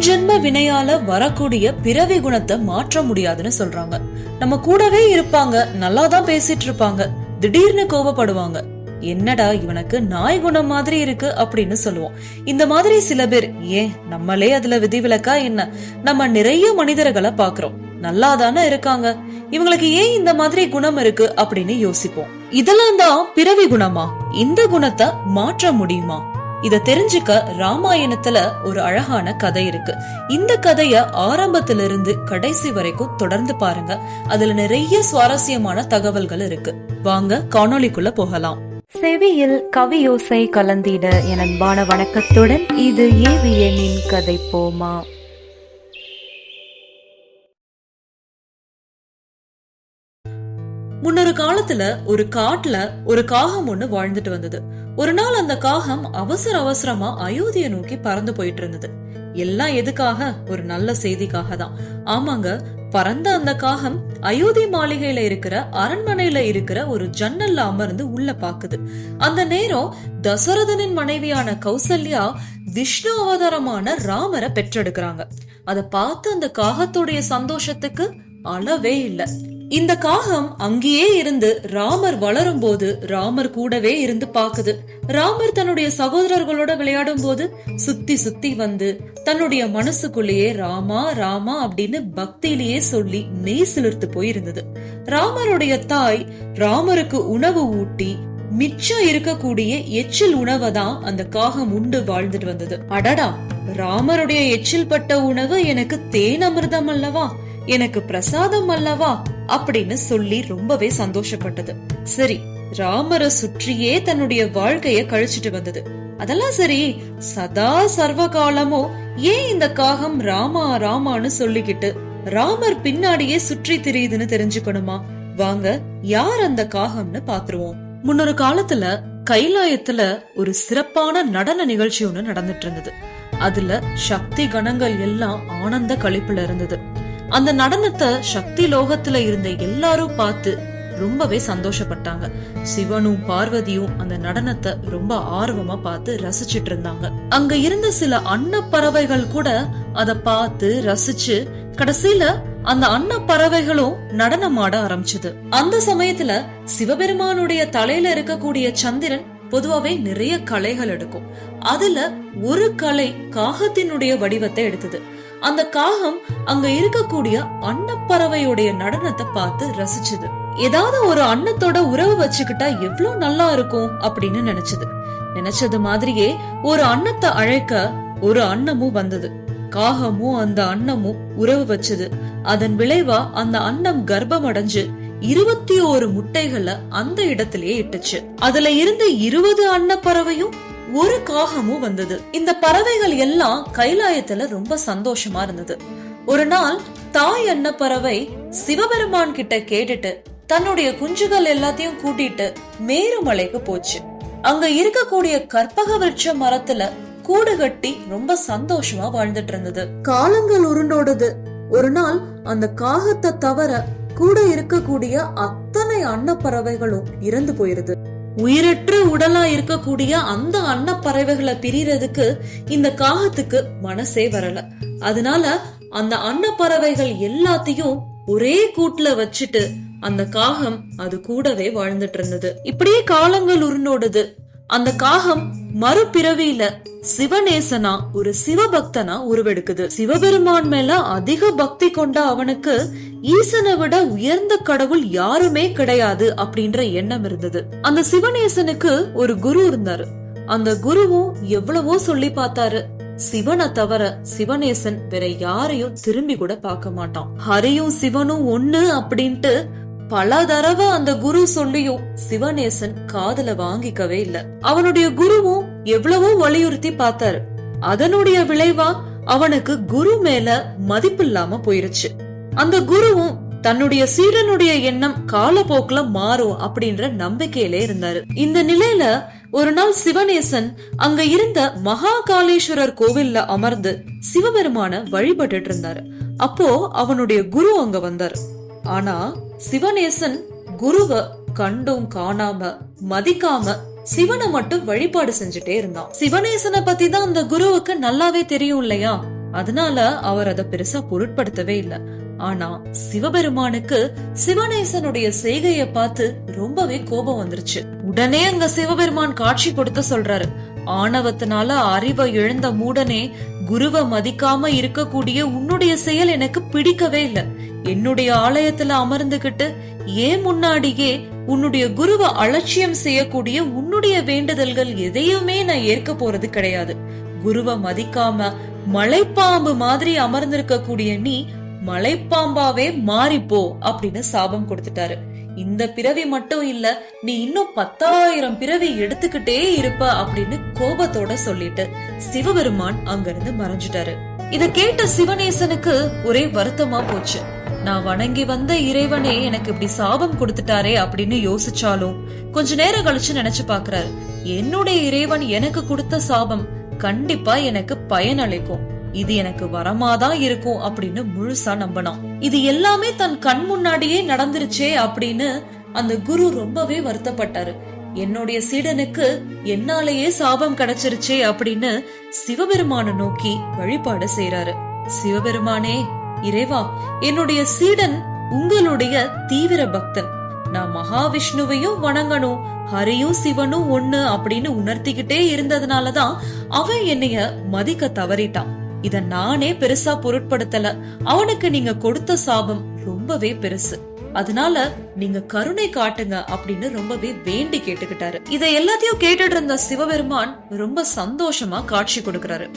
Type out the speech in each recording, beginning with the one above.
முன்ஜென்ம வினையால வரக்கூடிய பிறவி குணத்தை மாற்ற முடியாதுன்னு சொல்றாங்க. நம்ம கூடவே இருப்பாங்க நல்லா தான் பேசிட்டு இருப்பாங்க திடீர்னு கோபப்படுவாங்க. என்னடா இவனுக்கு நாய் குணம் மாதிரி இருக்கு அப்படின்னு சொல்லுவோம். இந்த மாதிரி சில பேர் ஏன் நம்மளே அதுல விதிவிலக்கா என்ன? நம்ம நிறைய மனிதர்களை பாக்குறோம் நல்லா தானே இருக்காங்க. இவங்களுக்கு ஏன் இந்த மாதிரி குணம் இருக்கு அப்படின்னு யோசிப்போம். இதெல்லாம் தான் பிறவி குணமா? இந்த குணத்தை மாற்ற முடியுமா? இத தெரிஞ்சுக்க ராமாயணத்துல ஒரு அழகான கதை இருக்கு. இந்த கதைய ஆரம்பத்துல இருந்து கடைசி வரைக்கும் தொடர்ந்து பாருங்க. அதுல நிறைய சுவாரஸ்யமான தகவல்கள் இருக்கு. வாங்க காணொளிக்குள்ள போகலாம். செவியில் கவியோசை கலந்திட என் அன்பான வணக்கத்துடன் இது ஏவியனின் கதை போமா. முன்னொரு காலத்துல ஒரு காட்டுல ஒரு காகம் ஒண்ணு வாழ்ந்துட்டு வந்தது. ஒரு நாள் அந்த காகம் அவசர அவசரமா அயோத்திய நோக்கி பறந்து போயிட்டு இருந்தது. எல்லாம் எதுக்காக? ஒரு நல்ல செய்திக்காக தான். ஆமாங்க பறந்த அந்த காகம் அயோத்தி மாளிகையில இருக்கிற அரண்மனையில இருக்கிற ஒரு ஜன்னல்ல அமர்ந்து உள்ள பாக்குது அந்த நேரம் தசரதனின் மனைவியான கௌசல்யா விஷ்ணு அவதாரமான ராமரை பெற்றெடுக்கிறாங்க. அத பார்த்து அந்த காகத்துடைய சந்தோஷத்துக்கு அளவே இல்ல. இந்த காகம் அங்கேயே இருந்து ராமர் வளரும் போது ராமர் கூடவே இருந்து பாக்குது ராமர் தன்னுடைய சகோதரர்களோட விளையாடும் போது சுத்தி சுத்தி வந்து தன்னுடைய மனசுக்குள்ளேயே ராமா ராமா அப்படின்னு பக்தியிலேயே சொல்லி மெய் சிலிர்த்து போயிருந்தது. ராமருடைய தாய் ராமருக்கு உணவு ஊட்டி மிச்சம் இருக்கக்கூடிய எச்சில் உணவை தான் அந்த காகம் உண்டு வாழ்ந்துட்டு வந்தது. அடடா ராமருடைய எச்சில் பட்ட உணவு எனக்கு தேன் அமிர்தம் அல்லவா? எனக்கு பிரசாதம் அல்லவா? அப்படின்னு சொல்லி ரொம்பவே சந்தோஷப்பட்டது. சரி ராமரை சுற்றியே தன்னுடைய வாழ்க்கைய கழிச்சிட்டு வந்தது. அதெல்லாம் சரி சதா சர்வ காலமும் ஏன் இந்த காகம் ராமா ராமான்னு சொல்லிக்கிட்டு ராமர் பின்னாடியே சுற்றி திரியுதுன்னு தெரிஞ்சுக்கணுமா? வாங்க யார் அந்த காகம்னு பாத்துருவோம். முன்னொரு காலத்துல கைலாயத்துல ஒரு சிறப்பான நடன நிகழ்ச்சி ஒண்ணு நடந்துட்டு இருந்தது. அதுல சக்தி கணங்கள் எல்லாம் ஆனந்த கழிப்புல இருந்தது. அந்த நடனத்தை சக்தி லோகத்துல இருந்த எல்லாரும் பார்த்து ரொம்பவே சந்தோஷப்பட்டாங்க. சிவனும் பார்வதியும் அந்த நடனத்தை ரொம்ப ஆர்வமா பார்த்து ரசிச்சிட்டு இருந்தாங்க. அங்க இருந்த சில அன்ன பறவைகள் கூட அத பார்த்து ரசிச்சு கடைசியில அந்த அன்ன பறவைகளும் நடனமாட ஆரம்பிச்சது. அந்த சமயத்துல சிவபெருமானுடைய தலையில இருக்கக்கூடிய சந்திரன் பொதுவாவே நிறைய கலைகள் எடுக்கும். அதுல ஒரு கலை காகத்தினுடைய வடிவத்தை எடுத்தது. அந்த காகம் அங்க இருக்கக்கூடிய அன்னப்பறவையுடைய நடனத்தை பார்த்து ரசிச்சது. ஏதாவது ஒரு அன்னத்தோட உறவு வச்சுக்கிட்டா எவ்வளவு நல்லா இருக்கும் அப்படின்னு நினைச்சது. நினைச்சது மாதிரியே ஒரு அன்னத்தை அழைக்க ஒரு அன்னமும் வந்தது. காகமும் அந்த அன்னமும் உறவு வச்சது. அதன் விளைவா அந்த அன்னம் கர்ப்பம் அடைஞ்சு இருபத்தி ஓரு முட்டைகளை அந்த இடத்திலேயே இட்டுச்சு. அதுல இருந்த இருபது அன்னப்பறவையும் ஒரு காகமும் வந்தது. இந்த பறவைகள் எல்லாம் கைலாயத்துல ரொம்ப சந்தோஷமா இருந்தது. ஒரு நாள் தாய் அன்ன பறவை சிவபெருமான் கிட்ட கேட்டுட்டு தன்னுடைய குஞ்சுகள் எல்லாத்தையும் கூட்டிட்டு மேருமலைக்கு போச்சு. அங்க இருக்கக்கூடிய கற்பக விருட்ச மரத்துல கூடு கட்டி ரொம்ப சந்தோஷமா வாழ்ந்துட்டு இருந்தது. காலங்கள் உருண்டோடுது. ஒரு நாள் அந்த காகத்தை தவிர கூட இருக்கக்கூடிய அத்தனை அன்னப்பறவைகளும் இறந்து போயிருது. உயிரற்ற உடலா இருக்கக்கூடிய அந்த அன்னப்பறவைகளை பிரியறதுக்கு இந்த காகத்துக்கு மனசே வரல. அதனால அந்த அன்னப்பறவைகள் எல்லாத்தையும் ஒரே கூட்டுல வச்சுட்டு அந்த காகம் அது கூடவே வாழ்ந்துட்டு இருந்தது. இப்படியே காலங்கள் உருண்டோடுது. அந்த காகம் மறுபிறவியில சிவநேசனா ஒரு சிவபக்தனா உருவெடுக்குது. சிவபெருமான் மேல அதிக பக்தி கொண்ட அவனுக்கு ஈசனை விட உயர்ந்த கடவுள் யாருமே கிடையாது அப்படின்ற எண்ணம் இருந்தது. அந்த சிவநேசனுக்கு ஒரு குரு இருந்தாரு. அந்த குருவும் எவ்வளவோ சொல்லி பார்த்தாரு. சிவனை தவிர சிவநேசன் வேற யாரையும் திரும்பி கூட பார்க்க மாட்டான். ஹரியும் சிவனும் ஒண்ணு அப்படின்ட்டு பல தடவை அந்த குரு சொல்லியும் சிவநேசன் காதுல வாங்கிக்கவே இல்ல. அவனுடைய குருவும் எவ்வளவோ வலியுறுத்தி பார்த்தாரு. அதனுடைய விளைவா அவனுக்கு குரு மேல மதிப்பில்லாம போயிருச்சு. அந்த குருவும் தன்னுடைய சீடனுடைய எண்ணம் காலப்போக்குல மாறும் அப்படின்ற நம்பிக்கையிலே இருந்தாரு. இந்த நிலையில ஒரு நாள் சிவநேசன் அங்க இருந்த மகாகாளேஸ்வரர் கோவில்ல அமர்ந்து சிவபெருமான வழிபட்டுட்டு இருந்தாரு. அப்போ அவனுடைய குரு அங்க வந்தார். ஆனா சிவநேசன் குருவ கண்டும் காணாம மதிக்காம சிவனை மட்டும் வழிபாடு செஞ்சுட்டே இருந்தான். சிவநேசனை பத்தி தான் அந்த குருவுக்கு நல்லாவே தெரியும் இல்லையா? அதனால அவர் அதை பெருசா பொருட்படுத்தவே இல்ல. ஆனா சிவபெருமானுக்கு சிவநேசனுடைய செய்கைய பார்த்து ரொம்பவே கோபம் வந்துருச்சு. உடனே அங்க சிவபெருமான் காட்சி கொடுத்து சொல்றாரு. ஆணவத்தினால அறிவை இழந்த மூடனே குருவை மதிக்காம இருக்கக்கூடிய உன்னுடைய செயல் எனக்கு பிடிக்கவே இல்ல. என்னுடைய ஆலயத்துல அமர்ந்துகிட்டு ஏன் முன்னாடியே உன்னுடைய குருவை அலட்சியம் செய்யக்கூடிய உன்னுடைய வேண்டுதல்கள் எதையுமே நான் ஏற்க போறது கிடையாது. குருவை மதிக்காம மலைப்பாம்பு மாதிரி அமர்ந்திருக்க கூடிய நீ மலைப்பாம்பாவே மாறிப்போ அப்படின்னு சாபம் கொடுத்துட்டாரு. இந்த பிறவி மட்டும் இல்ல நீ இன்னும் பத்தாயிரம் பிறவி எடுத்துக்கிட்டே இருப்ப அப்படின்னு கோபத்தோட சொல்லிட்டு சிவபெருமான் அங்கிருந்து மறைஞ்சிட்டாரு. இத கேட்ட சிவனேசனுக்கு ஒரே வருத்தமா போச்சு. நான் வணங்கி வந்த இறைவனே எனக்கு இப்படி சாபம் கொடுத்துட்டாரே அப்படின்னு யோசிச்சாலும் கொஞ்ச நேரம் கழிச்சு நினைச்சு பாக்குறாரு. என்னுடைய இறைவன் எனக்கு கொடுத்த சாபம் கண்டிப்பா எனக்கு பயனளிக்கும். இது எனக்கு வரமாதான் இருக்கும் அப்படின்னு முழுசா நம்பினான். இது எல்லாமே தன் கண் முன்னாடியே நடந்துருச்சே அப்படின்னு அந்த குரு ரொம்பவே வருத்தப்பட்டாரு. என்னுடைய சீடனுக்கு என்னாலேயே சாபம் கிடைச்சிருச்சே அப்படின்னு சிவபெருமான நோக்கி வழிபாடு செய்யறாரு சிவபெருமானே இறைவா என்னுடைய சீடன் உங்களுடைய தீவிர பக்தன். நான் மகாவிஷ்ணுவையும் வணங்கணும் ஹரியும் சிவனும் ஒண்ணு அப்படின்னு உணர்த்திக்கிட்டே இருந்ததுனாலதான் அவன் என்னைய மதிக்க தவறிட்டான். இத நானே பெருசா பொருட்படுத்தல. அவனுக்கு நீங்க கொடுத்த சாபம் ரொம்பவே பெருசு. அதனால நீங்க கருணை காட்டுங்க அப்படின்னு ரொம்பவே வேண்டி கேட்டுக்கிட்டாரு. இத எல்லாத்தையும் கேட்டுட்டு இருந்த சிவபெருமான் ரொம்ப சந்தோஷமா காட்சி கொடுக்கறாரு.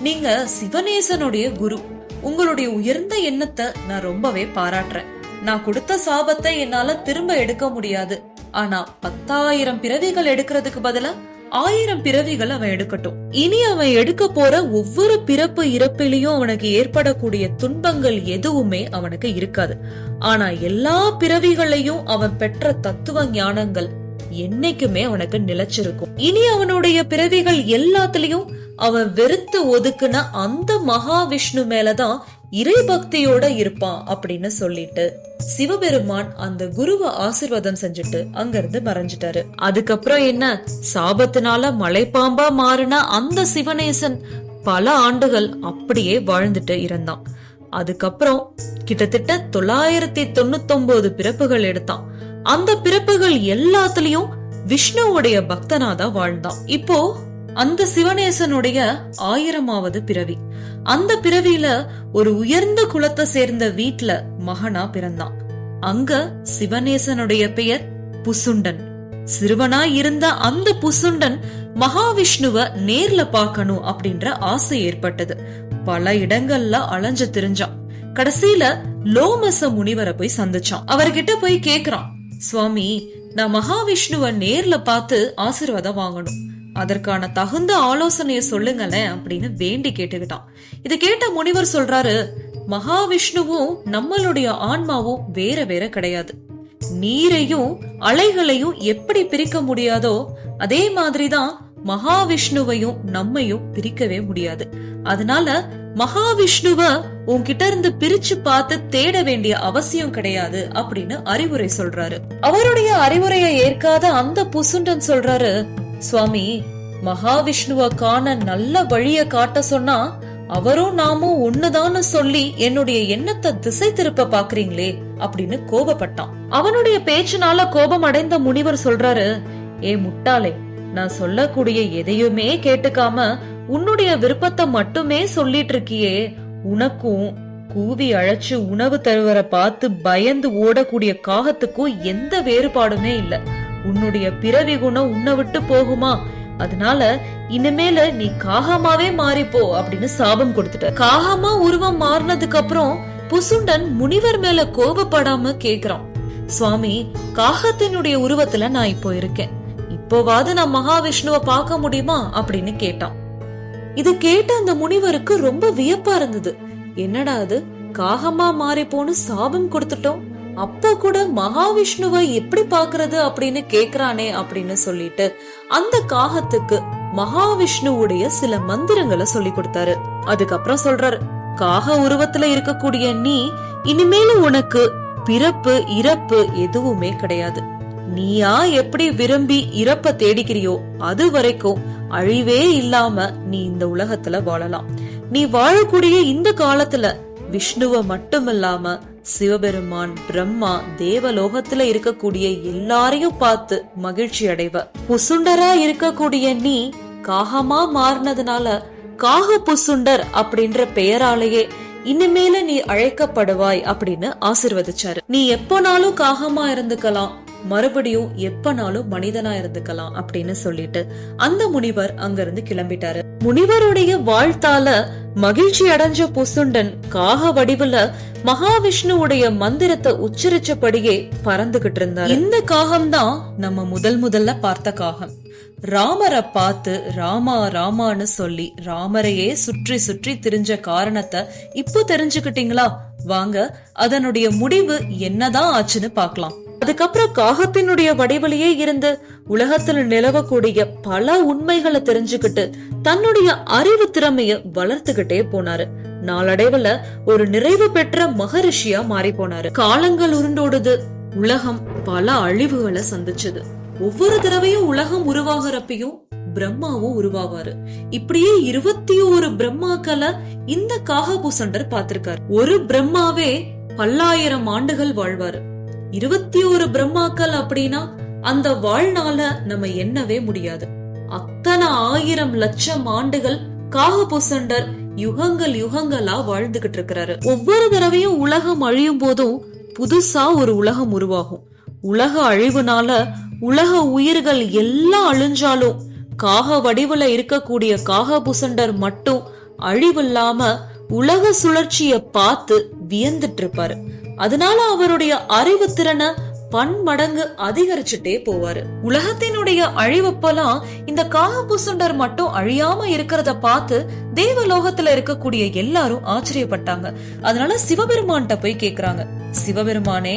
நீங்க சிவநேசனுடைய குரு. உங்களுடைய உயர்ந்த எண்ணத்தை நான் ரொம்பவே பாராட்டுறேன். நான் கொடுத்த சாபத்தை என்னால திரும்ப எடுக்க முடியாது. ஆனா பத்தாயிரம் பிறவிகள் எடுக்கிறதுக்கு பதிலா ஆயிரம் பிறவிகள் அவன் எடுக்கட்டும். இனி அவன் எடுக்க போற ஒவ்வொரு பிறப்பு இறப்பிலையும் அவனுக்கு ஏற்படக்கூடிய துன்பங்கள் எதுவுமே அவனுக்கு இருக்காது. ஆனா எல்லா பிறவிகளையும் அவன் பெற்ற தத்துவ ஞானங்கள் என்னைக்குமே அவனுக்கு நிலைச்சிருக்கும். இனி அவனுடைய பிறவிகள் எல்லாத்துலயும் அவன் வெறுத்து ஒதுக்குன அந்த மகாவிஷ்ணு மேலதான் இறை பக்தியோட இருப்பான் அப்படின்னு சொல்லிட்டு சிவபெருமான் அந்த குருவை ஆசிர்வாதம் செஞ்சுட்டு அங்கிருந்து மறைஞ்சிட்டாரு. அதுக்கப்புறம் என்ன? சாபத்தினால மலைப்பாம்பா மாறின அந்த சிவநேசன் பல ஆண்டுகள் அப்படியே வாழ்ந்துட்டு இருந்தான். அதுக்கப்புறம் கிட்டத்தட்ட தொள்ளாயிரத்தி தொண்ணூத்தி பிறப்புகள் எடுத்தான். அந்த பிறப்புகள் எல்லாத்துலயும் விஷ்ணுவுடைய பக்தனாதான் வாழ்ந்தான். இப்போ அந்த சிவனேசனுடைய ஆயிரமாவது பிறவி. அந்த பிறவியில ஒரு உயர்ந்த குலத்தை சேர்ந்த வீட்ல மகனா பிறந்தான். அங்க சிவனேசனுடைய பெயர் புசுண்டன். சிறுவனா இருந்த அந்த புசுண்டன் மகாவிஷ்ணுவ நேர்ல பாக்கணும் அப்படின்ற ஆசை ஏற்பட்டது. பல இடங்கள்ல அலைஞ்சு திரிஞ்சான். கடைசியில லோமச முனிவரை போய் சந்திச்சான். அவர்கிட்ட போய் கேக்குறான் சுவாமி நான் மகாவிஷ்ணுவ நேர்ல பார்த்து ஆசீர்வாதம் வாங்கணும். அதற்கான தகுந்த ஆலோசனைய சொல்லுங்களேன் அப்படின்னு வேண்டி கேட்டுக்கிட்டான். இத கேட்ட முனிவர் சொல்றாரு மகாவிஷ்ணுவும் நம்மளுடைய ஆன்மாவும் வேற வேற கிடையாது. நீரையும் அலைகளையும் எப்படி பிரிக்க முடியாதோ அதே மாதிரிதான் மகாவிஷ்ணுவையும் நம்மையும் பிரிக்கவே முடியாது. அதனால மகாவிஷ்ணுவ உன்கிட்ட இருந்து பிரிச்சு பார்த்து தேட வேண்டிய அவசியம் கிடையாது அப்படின்னு அறிவுரை சொல்றாரு. அவருடைய அறிவுரையை ஏற்காத அந்த புசுண்டன் சொல்றாரு சுவாமி மகாவிஷ்ணுவ காண நல்ல வழிய காட்ட சொன்னா அவரும் நாமும் ஒண்ணுதான்னு சொல்லி என்னுடைய எண்ணத்தை திசை திருப்ப பாக்குறீங்களே அப்படின்னு கோபப்பட்டான். அவனுடைய பேச்சினால கோபம் அடைந்த முனிவர் சொல்றாரு ஏ முட்டாளே நான் சொல்லக்கூடிய எதையுமே கேட்டுக்காம உன்னுடைய விருப்பத்தை மட்டுமே சொல்லிட்டு இருக்கியே உனக்கும் கூவி அழைச்சு உணவு தருவர பார்த்து பயந்து ஓடக்கூடிய காகத்துக்கும் எந்த வேறுபாடுமே இல்ல. உன்னுடைய பிறவி குணம் உன்னை விட்டு போகுமா? அதனால இனிமேல நீ காகமாவே மாறிப்போ அப்படின்னு சாபம் கொடுத்துட்ட. காகமா உருவம் மாறினதுக்கு அப்புறம் புசுண்டன் முனிவர் மேல கோபப்படாம கேக்குறான். சுவாமி காகத்தினுடைய உருவத்துல நான் இப்போ இருக்கேன். இப்போவாது நான் மகாவிஷ்ணுவ பார்க்க முடியுமா அப்படின்னு கேட்டான். இது கேட்ட அந்த முனிவருக்கு ரொம்ப வியப்பா இருந்தது. என்னடா அது? காகமா மாறிப்போன்னு சாபம் கொடுத்துட்டோம். அப்ப கூட மகாவிஷ்ணுவை எப்படி பாக்குறது அப்படின்னு கேக்குறானே அப்படின்னு சொல்லிட்டு அந்த காகத்துக்கு மகாவிஷ்ணுவுடைய சில மந்திரங்களை சொல்லி கொடுத்தாரு. அதுக்கப்புறம் சொல்றாரு காக உருவத்துல இருக்கக்கூடிய நீ இனிமேல உனக்கு பிறப்பு இறப்பு எதுவுமே கிடையாது. நீயா எப்படி விரும்பி இறப்ப தேடிக்கிறியோ அது வரைக்கும் அழிவே இல்லாம நீ இந்த உலகத்துல வாழலாம். நீ வாழக்கூடிய இந்த காலத்துல விஷ்ணுவ மட்டும் இல்லாம சிவபெருமான் பிரம்மா தேவலோகத்துல இருக்கக்கூடிய எல்லாரையும் பார்த்து மகிழ்ச்சி அடைவ. புசுண்டரா இருக்கக்கூடிய நீ காகமா மாறினதுனால காக புசுண்டர் அப்படின்ற பெயராலேயே இனிமேல நீ அழைக்கப்படுவாய் அப்படின்னு ஆசிர்வதிச்சாரு. நீ எப்போனாலும் காகமா இருந்துக்கலாம். மறுபடியும் எப்பனாலும் மனிதனா இருந்துக்கலாம் அப்படின்னு சொல்லிட்டு அந்த முனிவர் அங்கிருந்து கிளம்பிட்டாரு. முனிவருடைய வாழ்த்தால மகிழ்ச்சி அடைஞ்ச புசுண்டன் காக வடிவுல மகாவிஷ்ணுவுடைய மந்திரத்தை உச்சரிச்சபடியே பறந்துகிட்டு இருந்தார். இந்த காகம்தான் நம்ம முதல் முதல்ல பார்த்த காகம். ராமரை பார்த்து ராமா ராமான்னு சொல்லி ராமரையே சுற்றி சுற்றி திரிஞ்ச காரணத்தை இப்போ தெரிஞ்சுக்கிட்டீங்களா? வாங்க அதனுடைய முடிவு என்னதான் ஆச்சுன்னு பார்க்கலாம். அதுக்கப்புறம் காகத்தினுடைய வடிவிலேயே இருந்து உலகத்துல நிலவக்கூடிய பல உண்மைகளை தெரிஞ்சுக்கிட்டு தன்னுடைய அறிவு திறமைய வளர்த்துக்கிட்டே போனாரு. நாளடைவுல ஒரு நிறைவு பெற்ற மகரிஷியா மாறி போனாரு. காலங்கள் உருண்டோடுது உலகம் பல அழிவுகளை சந்திச்சது. ஒவ்வொரு தடவையும் உலகம் உருவாகிறப்பையும் பிரம்மாவும் உருவாவாரு. இப்படியே இருபத்தி ஒரு பிரம்மாக்களை இந்த காகபூசண்டர் பார்த்திருக்காரு. ஒரு பிரம்மாவே பல்லாயிரம் ஆண்டுகள் வாழ்வாரு. இருபத்தி ஒரு பிரம்மாக்கள் அப்படின்னா அந்த வாழ்நாள நம்ம எண்ணவே முடியாது. அத்தனை ஆயிரம் லட்சம் ஆண்டுகள் காகபூசண்டர் யுகங்கள் யுகங்களா வாழ்ந்துகிட்டு இருக்கிறாரு. ஒவ்வொரு தடவையும் உலகம் அழியும் போதும் புதுசா ஒரு உலகம் உருவாகும். உலக அழிவுனால உலக உயிர்கள் எல்லாம் அழிஞ்சாலும் காக வடிவுல இருக்கக்கூடிய காகபூசண்டர் மட்டும் அழிவில்லாம உலக சுழற்சிய பார்த்து வியந்துட்டு இருப்பாரு. அதனால அவருடைய அறிவு திறனை பன்மடங்கு அதிகரிச்சுட்டே போவாரு. உலகத்தினுடைய அழிவப்பெல்லாம் இந்த காகபூசுண்டர் மட்டும் அழியாம இருக்கிறத பார்த்து தேவலோகத்துல இருக்கக்கூடிய எல்லாரும் ஆச்சரியப்பட்டாங்க. அதனால சிவபெருமான்கிட்ட போய் கேக்குறாங்க. சிவபெருமானே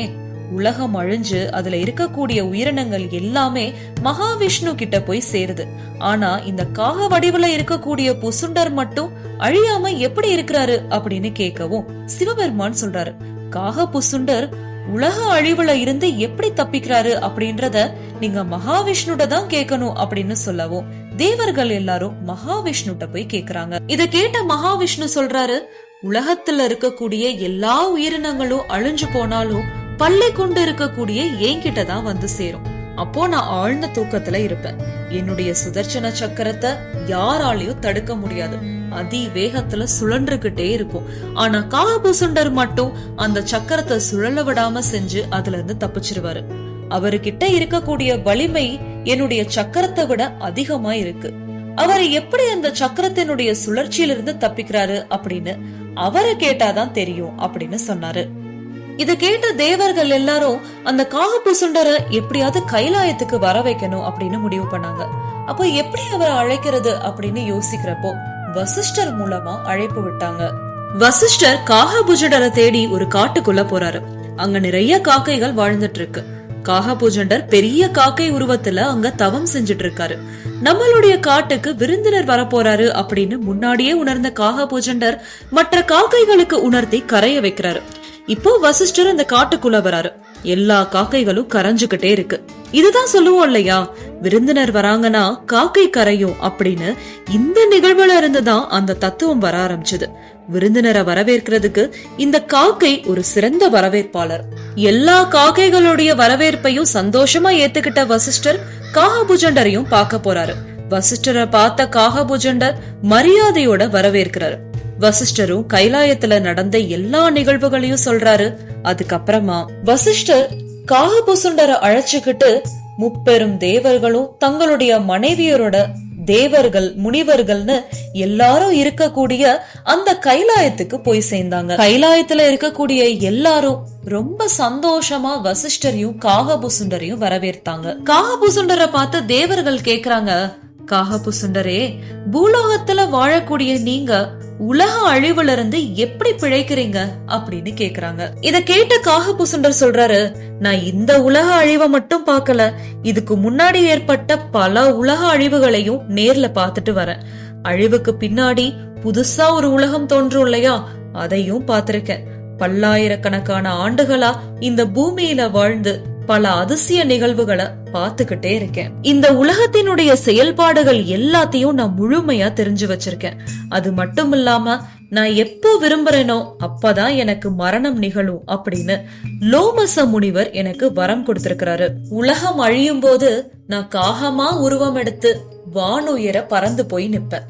உலகம் அழிஞ்சு அதுல இருக்கக்கூடிய உயிரினங்கள் எல்லாமே மகாவிஷ்ணு கிட்ட போய் சேருது. ஆனா இந்த காக வடிவுல இருக்கக்கூடிய புசுண்டர் மட்டும் அழியாம எப்படி இருக்கிறாரு அப்படின்னு கேட்கவும் சிவபெருமான் சொல்றாரு. காக புசுண்டர் உலக அழிவுல இருந்து எப்படி தப்பிக்கிறாரு அப்படின்றத நீங்க மகாவிஷ்ணுட தான் கேட்கணும் அப்படின்னு சொல்லவும் தேவர்கள் எல்லாரும் மகாவிஷ்ணுட்ட போய் கேக்குறாங்க. இத கேட்ட மகாவிஷ்ணு சொல்றாரு உலகத்துல இருக்கக்கூடிய எல்லா உயிரினங்களும் அழிஞ்சு போனாலும் பல்லை கொண்டு இருக்கக்கூடிய என்கிட்ட தான் வந்து சேரும். அப்போ நான் ஆழ்ந்த தூக்கத்துல இருப்பேன். என்னுடைய சுதர்சன சக்கரத்தை யாராலையும் தடுக்க முடியாது. அதி வேகத்துல சுழன்றுகிட்டே இருக்கும். ஆனா காகபூசுண்டர் மட்டும் அந்த சக்கரத்தை சுழல விடாம செஞ்சு அதுல இருந்து தப்பிச்சிருவாரு. அவர்கிட்ட இருக்கக்கூடிய வலிமை என்னுடைய சக்கரத்தை விட அதிகமா இருக்கு. அவர் எப்படி அந்த சக்கரத்தினுடைய சுழற்சியிலிருந்து தப்பிக்கிறாரு அப்படின்னு அவரை கேட்டாதான் தெரியும் அப்படின்னு சொன்னாரு. இத கேட்ட தேவர்கள் எல்லாரும் அந்த காகபூசுண்டரை எப்படியாவது கைலாயத்துக்கு வர வைக்கணும் அப்படின்னு முடிவு பண்ணாங்க. அப்போ எப்படி அவரை அழைக்கிறது அப்படின்னு யோசிக்கிறப்போ வசிஷ்டர் மூலமா அழைப்பு விட்டாங்க. வசிஷ்டர் காகபுஜண்டரை தேடி ஒரு காட்டுக்குள்ள போறாரு. அங்க நிறைய காக்கைகள் வாழ்ந்துட்டு இருக்கு. காகபூஜண்டர் பெரிய காக்கை உருவத்துல அங்க தவம் செஞ்சுட்டு இருக்காரு. நம்மளுடைய காட்டுக்கு விருந்தினர் வரப்போறாரு அப்படின்னு முன்னாடியே உணர்ந்த காகபூஜண்டர் மற்ற காக்கைகளுக்கு உணர்த்தி கரைய வைக்கிறாரு. இப்போ வசிஷ்டர் அந்த காட்டுக்குள்ள வராரு. எல்லா காக்கைகளும் கரைஞ்சுகிட்டே இருக்கு. இதுதான் சொல்லுவோம் இல்லையா? விருந்தினர் வராங்கன்னா காக்கை கரையும் அப்படின்னு இந்த நிகழ்வுல இருந்துதான் அந்த தத்துவம் வர ஆரம்பிச்சது. விருந்தினரை வரவேற்கிறதுக்கு இந்த காக்கை ஒரு சிறந்த வரவேற்பாளர். எல்லா காக்கைகளுடைய வரவேற்பையும் சந்தோஷமா ஏத்துக்கிட்ட வசிஷ்டர் காகபுஜண்டரையும் பார்க்க போறாரு. வசிஷ்டரை பார்த்த காகபுஜண்டர் மரியாதையோட வரவேற்கிறாரு. வசிஷ்டரும் கைலாயத்துல நடந்த எல்லா நிகழ்வுகளையும் சொல்றாரு. அதுக்கப்புறமா வசிஷ்டர் காகபுசுண்டரை அழைச்சுக்கிட்டு முப்பெரும் தேவர்களும் தங்களுடைய மனைவியரோட தேவர்கள் முனிவர்கள்னு எல்லாரும் இருக்கக்கூடிய அந்த கைலாயத்துக்கு போய் சேர்ந்தாங்க. கைலாயத்துல இருக்கக்கூடிய எல்லாரும் ரொம்ப சந்தோஷமா வசிஷ்டரையும் காகபுசுண்டரையும் வரவேற்றாங்க. காகபுசுண்டரை பார்த்து தேவர்கள் கேக்குறாங்க காகபுசுண்டரே பூலோகத்துல வாழக்கூடிய நீங்க உலக அழிவுல இருந்து எப்படி பிழைக்கிறீங்க அப்படின்னு கேக்குறாங்க. இத கேட்ட காகபுசுண்டர் சொல்றாரு நான் இந்த உலக அழிவை மட்டும் பார்க்கல இதுக்கு முன்னாடி ஏற்பட்ட பல உலக அழிவுகளையும் நேர்ல பாத்துட்டு வரேன். அழிவுக்கு பின்னாடி புதுசா ஒரு உலகம் தோன்றும் இல்லையா? அதையும் பார்த்திருக்கேன். பல்லாயிரக்கணக்கான ஆண்டுகளா இந்த பூமியில வாழ்ந்து பல அதிசய நிகழ்வுகளை பார்த்துக்கிட்டே இருக்கேன். இந்த உலகத்தினுடைய செயல்பாடுகள் எல்லாத்தையும் நான் முழுமையா தெரிஞ்சு வச்சிருக்கேன். அது மட்டும் இல்லாம நான் எப்போ விரும்புறேனோ அப்பதான் எனக்கு மரணம் நிகழும் அப்படின்னு லோமச முனிவர் எனக்கு வரம் கொடுத்திருக்கிறாரு. உலகம் அழியும் போது நான் காகமா உருவம் எடுத்து வானுயர பறந்து போய் நிப்பேன்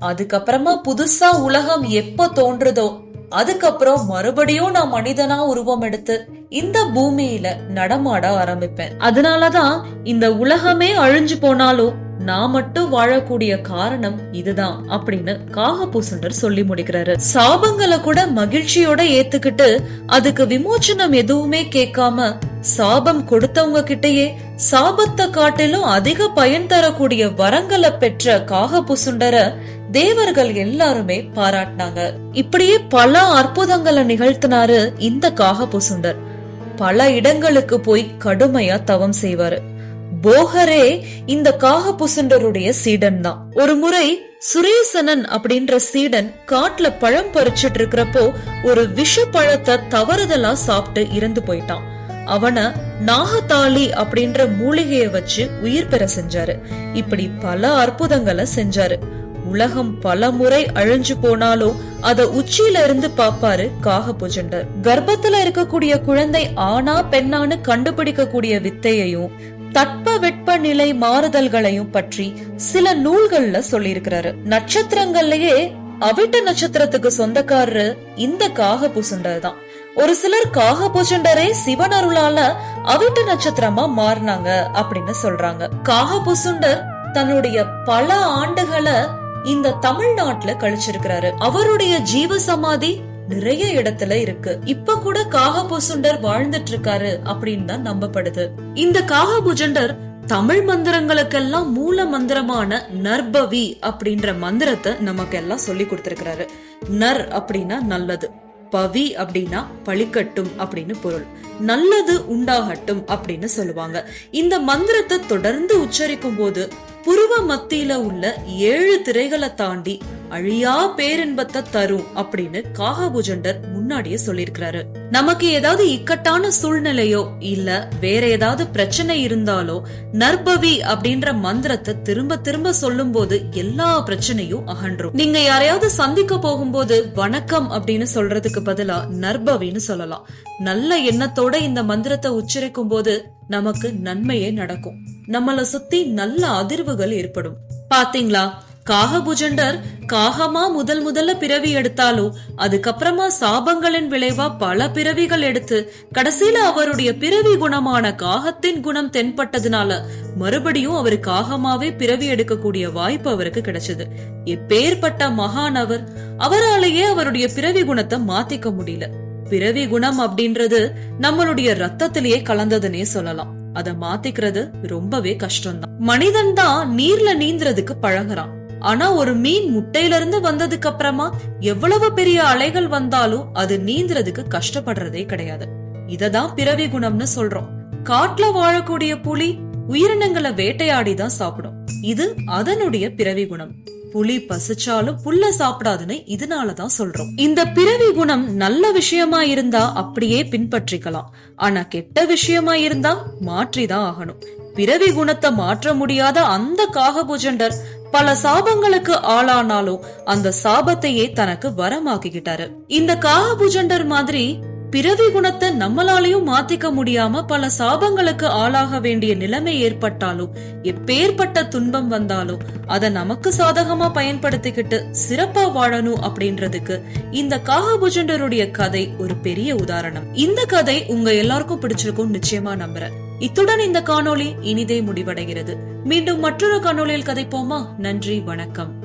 அதுக்கப்புறமா புதுசா உலகம் எப்ப தோன்றுதோ அதுக்கப்புறம் மறுபடியும் நான் மனிதனா உருவம் எடுத்து இந்த பூமியில நடமாட ஆரம்பிப்பேன். அதனாலதான் இந்த உலகமே அழிஞ்சு போனாலும் நான் மட்டும் வாழக்கூடிய காரணம் இதுதான் அப்படின்னு காகபூசண்டர் சொல்லி முடிக்கிறாரு. சாபங்களை கூட மகிழ்ச்சியோட ஏத்துக்கிட்டு அதுக்கு விமோச்சனம் எதுவுமே கேட்காம சாபம் கொடுத்தவங்க கிட்டயே சாபத்தை காட்டிலும் அதிக பயன் தரக்கூடிய வரங்களை பெற்ற காகபுசுண்டர தேவர்கள் எல்லாருமே பாராட்டினாங்க. இப்படியே பல அற்புதங்களை நிகழ்த்தினாரு இந்த காகபுசுண்டர் பல இடங்களுக்கு போய் கடுமையா தவம் செய்வாரு. போகரே இந்த காகபுசுண்டருடைய சீடன் தான் ஒரு முறை சுரேசனன் அப்படின்ற சீடன் காட்டுல பழம் பறிச்சிட்டு இருக்கிறப்போ ஒரு விஷ பழத்தை தவறுதலா சாப்பிட்டு இறந்து போயிட்டான். அவன நாகத்தாளி அப்படின்ற மூலிகையை வச்சு உயிர் பெற செஞ்சாரு. இப்படி பல அற்புதங்களை செஞ்சாரு. உலகம் பல முறை அழிஞ்சு போனாலும் அத உச்சியில இருந்து பாப்பாரு காகபுஜண்டர். கர்ப்பத்துல இருக்கக்கூடிய குழந்தை ஆனா பெண்ணான்னு கண்டுபிடிக்கக்கூடிய வித்தையையும் தட்ப வெட்ப நிலை மாறுதல்களையும் பற்றி சில நூல்கள்ல சொல்லியிருக்கிறாரு. நட்சத்திரங்கள்லயே அவிட்ட நட்சத்திரத்துக்கு சொந்தக்காரரு இந்த காகபுசுண்டர் தான். ஒரு சிலர் காகபுசுண்டரே சிவன் அருளால அவிட்ட நட்சத்திரமா மாறினாங்க அப்படின்னு சொல்றாங்க. காகபுசுண்டர் தன்னுடைய பல ஆண்டுகளை இந்த தமிழ்நாட்டுல கழிச்சிருக்கிறாரு. அவருடைய ஜீவ சமாதி நிறைய இடத்துல இருக்கு. இப்ப கூட காகபுசுண்டர் வாழ்ந்துட்டு இருக்காரு அப்படின்னு தான் நம்பப்படுது. இந்த காகபுஜண்டர் தமிழ் மந்திரங்களுக்கெல்லாம் மூல மந்திரமான நர்பவி அப்படின்ற மந்திரத்தை நமக்கு எல்லாம் சொல்லி கொடுத்திருக்கிறாரு. நர் அப்படின்னா நல்லது. பவி அப்படின்னா பழிக்கட்டும் அப்படின்னு பொருள். நல்லது உண்டாகட்டும் அப்படின்னு சொல்லுவாங்க. இந்த மந்திரத்தை தொடர்ந்து உச்சரிக்கும் போது புருவ மத்தியில உள்ள ஏழு திரைகளை தாண்டி அழியா பேரின்பத்தை தரும் அப்படின்னு காகபுஜண்டர் முன்னாடியே சொல்லியிருக்கிறாரு. நமக்கு ஏதாவது இக்கட்டான சூழ்நிலையோ இல்ல வேற ஏதாவது பிரச்சனை இருந்தாலோ நர்பவி அப்படின்ற மந்திரத்தை திரும்ப திரும்ப சொல்லும் போது எல்லா பிரச்சனையும் அகன்றும். நீங்க யாரையாவது சந்திக்க போகும்போது வணக்கம் அப்படின்னு சொல்றதுக்கு பதிலா நர்பவின்னு சொல்லலாம். நல்ல எண்ணத்தோட இந்த மந்திரத்தை உச்சரிக்கும் போது நமக்கு நன்மையே நடக்கும். நம்மள சுத்தி நல்ல அதிர்வுகள் ஏற்படும். பாத்தீங்களா? காகபுஜண்டர் காகமா முதல் முதல்ல பிறவி எடுத்தாலும் அதுக்கப்புறமா சாபங்களின் விளைவா பல பிறவிகள் எடுத்து கடைசியில அவருடைய பிறவி குணமான காகத்தின் குணம் தென்பட்டதுனால மறுபடியும் அவர் காகமாவே பிறவி எடுக்கக்கூடிய வாய்ப்பு அவருக்கு கிடைச்சது. எப்பேற்பட்ட மகான் அவர் அவராலேயே அவருடைய பிறவி குணத்தை மாத்திக்க முடியல. பிறவி குணம் அப்படின்றது நம்மளுடைய ரத்தத்திலேயே கலந்ததுன்னே சொல்லலாம். அத மாத்திக்கிறது ரொம்பவே கஷ்டம்தான். மனிதன் தான் நீர்ல நீந்துறதுக்கு பழகுறான். ஆனா ஒரு மீன் முட்டையில இருந்து வந்ததுக்கு அப்புறமா எவ்வளவு பெரிய அலைகள் வந்தாலும் அது நீந்துறதுக்கு கஷ்டப்படுறதே கிடையாது. இததான் பிறவி குணம்னு சொல்றோம். காட்டுல வாழக்கூடிய புலி உயிரினங்களை வேட்டையாடி தான் சாப்பிடும். இது அதனுடைய பிறவி குணம். புலி பசிச்சாலும் புல்ல சாப்பிடாதுன்னு இதனாலதான் சொல்றோம். இந்த பிறவி குணம் நல்ல விஷயமா இருந்தா அப்படியே பின்பற்றிக்கலாம். ஆனா கெட்ட விஷயமா இருந்தா மாற்றிதான் ஆகணும். பிறவி குணத்தை மாற்ற முடியாத அந்த காகபுஜண்டர் பல சாபங்களுக்கு ஆளானாலும் அந்த சாபத்தையே தனக்கு வரமாக்கிக்கிட்டாரு. இந்த காபுஜண்டர் மாதிரி பிறவி குணத்தை நம்மளாலையும் மாத்திக்க முடியாம பல சாபங்களுக்கு ஆளாக வேண்டிய நிலைமை ஏற்பட்டாலும் எப்பேற்பட்ட துன்பம் வந்தாலும் அதை நமக்கு சாதகமா பயன்படுத்திக்கிட்டு சிறப்பா வாழணும் அப்படின்றதுக்கு இந்த காகபுஜண்டருடைய கதை ஒரு பெரிய உதாரணம். இந்த கதை உங்க எல்லாருக்கும் பிடிச்சிருக்கும் நிச்சயமா நம்புறேன். இத்துடன் இந்த காணொளி இனிதே முடிவடைகிறது. மீண்டும் மற்றொரு காணொளியில் கதைப்போமா? நன்றி வணக்கம்.